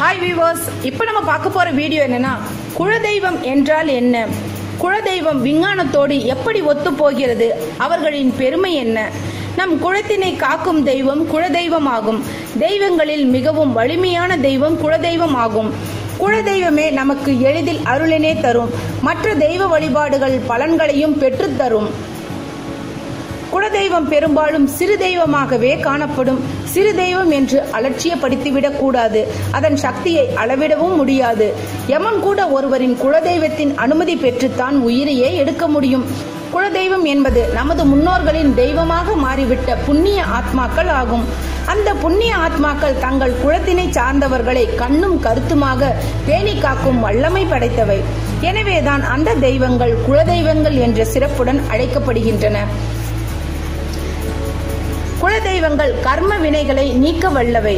Hi viewers இப்போ நம்ம பார்க்க போகிற வீடியோ என்னன்னா குலதெய்வம் என்றால் என்ன? குலதெய்வம் விஞ்ஞானத்தோடு எப்படி ஒத்து போகிறது? அவர்களின் பெருமை என்ன? நம் குலத்தினை காக்கும் தெய்வம் குலதெய்வம் ஆகும் தெய்வங்களில் மிகவும் வலிமையான தெய்வம் குலதெய்வம் ஆகும் குலதெய்வமே நமக்கு எளிதில் அருளினை தரும். மற்ற தெய்வ வழிபாடுகள் பலன்களையும் பெற்றுத் தரும். குலதெய்வம் பெரும்பாலும் சிறு தெய்வமாகவே காணப்படும். சிறு தெய்வம் என்று அலட்சியப்படுத்திவிடக் கூடாது. அதன் சக்தியை அளவிடவும் முடியாது. யமன் கூட ஒருவரின் குலதெய்வத்தின் அனுமதி பெற்றுத்தான் உயிரையே எடுக்க முடியும். குலதெய்வம் என்பது நமது முன்னோர்களின் தெய்வமாக மாறிவிட்ட புண்ணிய ஆத்மாக்கள் ஆகும். அந்த புண்ணிய ஆத்மாக்கள் தங்கள் குலத்தினை சார்ந்தவர்களை கண்ணும் கருத்துமாக பேணி காக்கும் வல்லமை படைத்தவை. எனவேதான் அந்த தெய்வங்கள் குலதெய்வங்கள் என்ற சிறப்புடன் அழைக்கப்படுகின்றன. குலதெய்வங்கள் கர்ம வினைகளை நீக்க வல்லவை.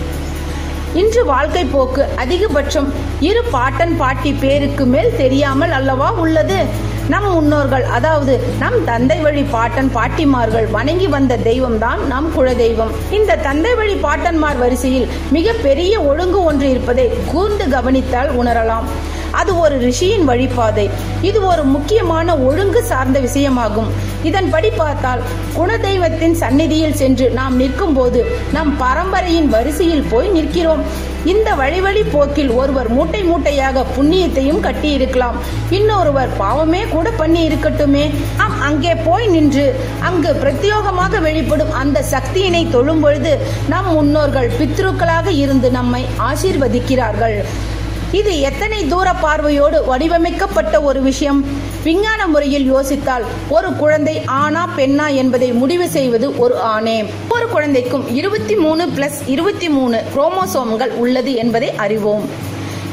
இன்று வாழ்க்கை போக்கு அதிகபட்சம் இரு பாட்டன் பாட்டி பேருக்கு மேல் தெரியாமல் அல்லவா உள்ளது? நம் முன்னோர்கள் அதாவது நம் தந்தை வழி பாட்டன் பாட்டிமார்கள் வணங்கி வந்த தெய்வம்தான் நம் குலதெய்வம். இந்த தந்தை வழி பாட்டன்மார் வரிசையில் மிக பெரிய ஒழுங்கு ஒன்று இருப்பதை கூர்ந்து கவனித்தால் உணரலாம். அது ஒரு ரிஷியின் வழிபாதை. இது ஒரு முக்கியமான ஒழுங்கு சார்ந்த விஷயமாகும். இதன்படி பார்த்தால் குணதெய்வத்தின் சந்நிதியில் சென்று நாம் நிற்கும் போது நம் பரம்பரையின் வரிசையில் போய் நிற்கிறோம். இந்த வழிவழி போக்கில் ஒருவர் மூட்டை மூட்டையாக புண்ணியத்தையும் கட்டி இருக்கலாம் இன்னொருவர் பாவமே கூட பண்ணி இருக்கட்டுமே நாம் அங்கே போய் நின்று அங்கு பிரத்யோகமாக வெளிப்படும் அந்த சக்தியினை தொழும் பொழுது நம் முன்னோர்கள் பித்ருக்களாக இருந்து நம்மை ஆசீர்வதிக்கிறார்கள். இது எத்தனை தூர பார்வையோடு வடிவமைக்கப்பட்ட ஒரு விஷயம்? விஞ்ஞான முறையில் யோசித்தால் ஒரு குழந்தை ஆனா பெண்ணா என்பதை முடிவு செய்வது ஒரு ஆணே. ஒரு குழந்தைக்கும் இருபத்தி மூணு பிளஸ் இருபத்தி மூணு குரோமோசோம்கள் உள்ளது என்பதை அறிவோம்.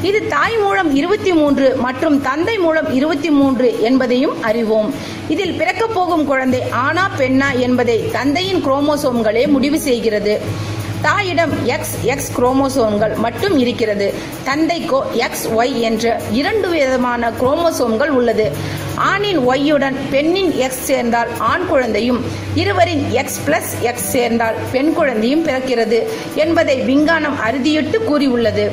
இது தாய் மூலம் இருபத்தி மூன்று மற்றும் தந்தை மூலம் இருபத்தி மூன்று என்பதையும் அறிவோம். இதில் பிறக்கப் போகும் குழந்தை ஆனா பெண்ணா என்பதை தந்தையின் குரோமோசோம்களே முடிவு செய்கிறது. தாயிடம் எக்ஸ் எக்ஸ் குரோமோசோம்கள் மட்டும் இருக்கிறது. தந்தைக்கோ எக்ஸ் ஒய் என்ற இரண்டு விதமான குரோமோசோம்கள் உள்ளது. ஆணின் ஒய்யுடன் பெண்ணின் எக்ஸ் சேர்ந்தால் ஆண் குழந்தையும் இருவரின் எக்ஸ் பிளஸ் எக்ஸ் சேர்ந்தால் பெண் குழந்தையும் பிறக்கிறது என்பதை விஞ்ஞானம் அறுதியிட்டு கூறியுள்ளது.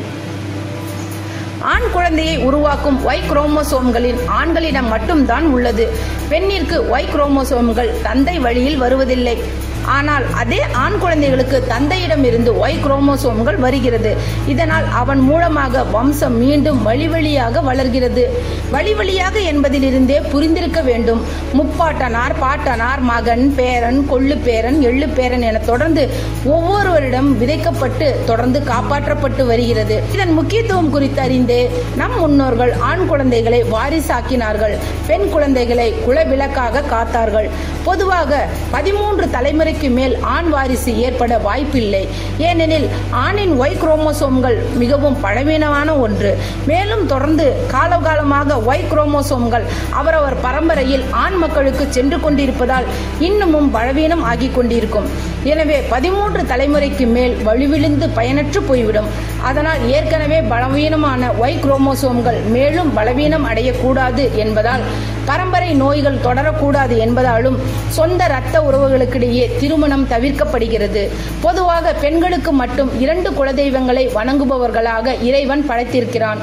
ஆண் குழந்தையை உருவாக்கும் ஒய் குரோமோசோம்களின் ஆண்களிடம் மட்டும்தான் உள்ளது. பெண்ணிற்கு ஒய் குரோமோசோம்கள் தந்தை வழியில் வருவதில்லை. ஆனால் அதே ஆண் குழந்தைகளுக்கு தந்தையிடம் இருந்து ஒய் குரோமோசோம்கள் வருகிறது. இதனால் அவன் மூலமாக வம்சம் மீண்டும் வழிவழியாக வளர்கிறது. வழிவழியாக என்பதிலிருந்தே புரிந்திருக்க வேண்டும். முப்பாட்டனார் பாட்டனார் மகன் பேரன் கொள்ளு பேரன் எள்ளு பேரன் என தொடர்ந்து ஒவ்வொருவரிடம் விதைக்கப்பட்டு தொடர்ந்து காப்பாற்றப்பட்டு வருகிறது. இதன் முக்கியத்துவம் குறித்து அறிந்தே நம் முன்னோர்கள் ஆண் குழந்தைகளை வாரிசாக்கினார்கள். பெண் குழந்தைகளை குலவிளக்காக காத்தார்கள். பொதுவாக பதிமூன்று தலைமுறை தலைமுறைக்கு மேல் ஆண் வாரிசு ஏற்பட வாய்ப்பில்லை. ஏனெனில் ஆணின் ஒய் குரோமோசோம்கள் மிகவும் பழவீனமான ஒன்று. மேலும் தொடர்ந்து காலகாலமாக ஒய் குரோமோசோம்கள் அவரவர் பரம்பரையில் ஆண் மக்களுக்கு சென்று கொண்டிருப்பதால் இன்னமும் பலவீனம் ஆகிக் கொண்டிருக்கும். எனவே பதிமூன்று தலைமுறைக்கு மேல் வலுவிழுந்து பயனற்று போய்விடும். அதனால் ஏற்கனவே பலவீனமான ஒய் குரோமோசோம்கள் மேலும் பலவீனம் அடையக்கூடாது என்பதால் பரம்பரை நோய்கள் தொடரக்கூடாது என்பதாலும் சொந்த இரத்த உறவுகளுக்கிடையே திருமணம் தவிர்க்கப்படுகிறது. பொதுவாக பெண்களுக்கு மட்டும் இரண்டு குலதெய்வங்களை வணங்குபவர்களாக இறைவன் படைத்திருக்கிறான்.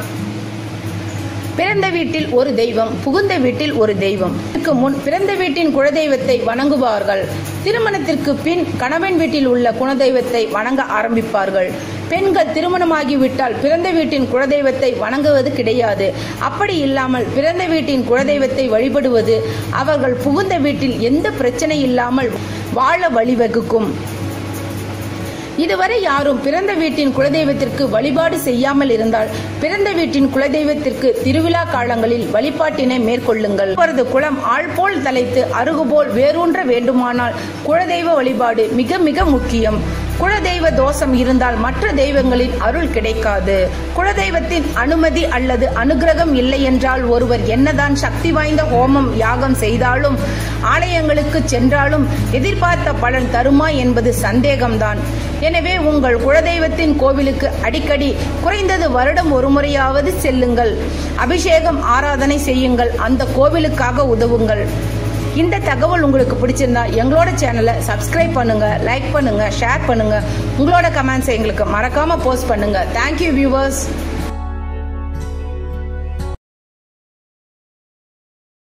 பிறந்த வீட்டில் ஒரு தெய்வம் புகுந்த வீட்டில் ஒரு தெய்வம். இதற்கு முன் பிறந்த வீட்டின் குலதெய்வத்தை வணங்குவார்கள். திருமணத்திற்கு பின் கணவன் வீட்டில் உள்ள குலதெய்வத்தை வணங்க ஆரம்பிப்பார்கள். பெண்கள் திருமணமாகிவிட்டால் பிறந்த வீட்டின் குலதெய்வத்தை வணங்குவது கிடையாது. அப்படி இல்லாமல் பிறந்த வீட்டின் குலதெய்வத்தை வழிபடுவது அவர்கள் புகுந்த வீட்டில் எந்த பிரச்சனை இல்லாமல் வாழ வழிவகுக்கும். இதுவரை யாரும் பிறந்த வீட்டின் குலதெய்வத்திற்கு வழிபாடு செய்யாமல் இருந்தால் பிறந்த வீட்டின் குலதெய்வத்திற்கு திருவிழா காலங்களில் வழிபாட்டினை மேற்கொள்ளுங்கள். அவரது குளம் ஆள் போல் தலைத்து அருகுபோல் வேரூன்ற வேண்டுமானால் குலதெய்வ வழிபாடு மிக மிக முக்கியம். குலதெய்வ தோஷம் இருந்தால் மற்ற தெய்வங்களின் அருள் கிடைக்காது. குலதெய்வத்தின் அனுமதி அல்லது அனுகிரகம் இல்லை என்றால் ஒருவர் என்னதான் சக்தி வாய்ந்த ஹோமம் யாகம் செய்தாலும் ஆலயங்களுக்கு சென்றாலும் எதிர்பார்த்த பலன் தருமா என்பது சந்தேகம்தான். எனவே உங்கள் குலதெய்வத்தின் கோவிலுக்கு அடிக்கடி குறைந்தது வருடம் ஒரு முறையாவது செல்லுங்கள். அபிஷேகம் ஆராதனை செய்யுங்கள். அந்த கோவிலுக்காக உதவுங்கள். இந்த தகவல் உங்களுக்கு பிடிச்சிருந்தா எங்களோட சேனலை சப்ஸ்கிரைப் பண்ணுங்க லைக் பண்ணுங்க ஷேர் பண்ணுங்க. உங்களோட கமெண்ட்ஸ் எங்களுக்கு மறக்காம போஸ்ட் பண்ணுங்க. Thank you viewers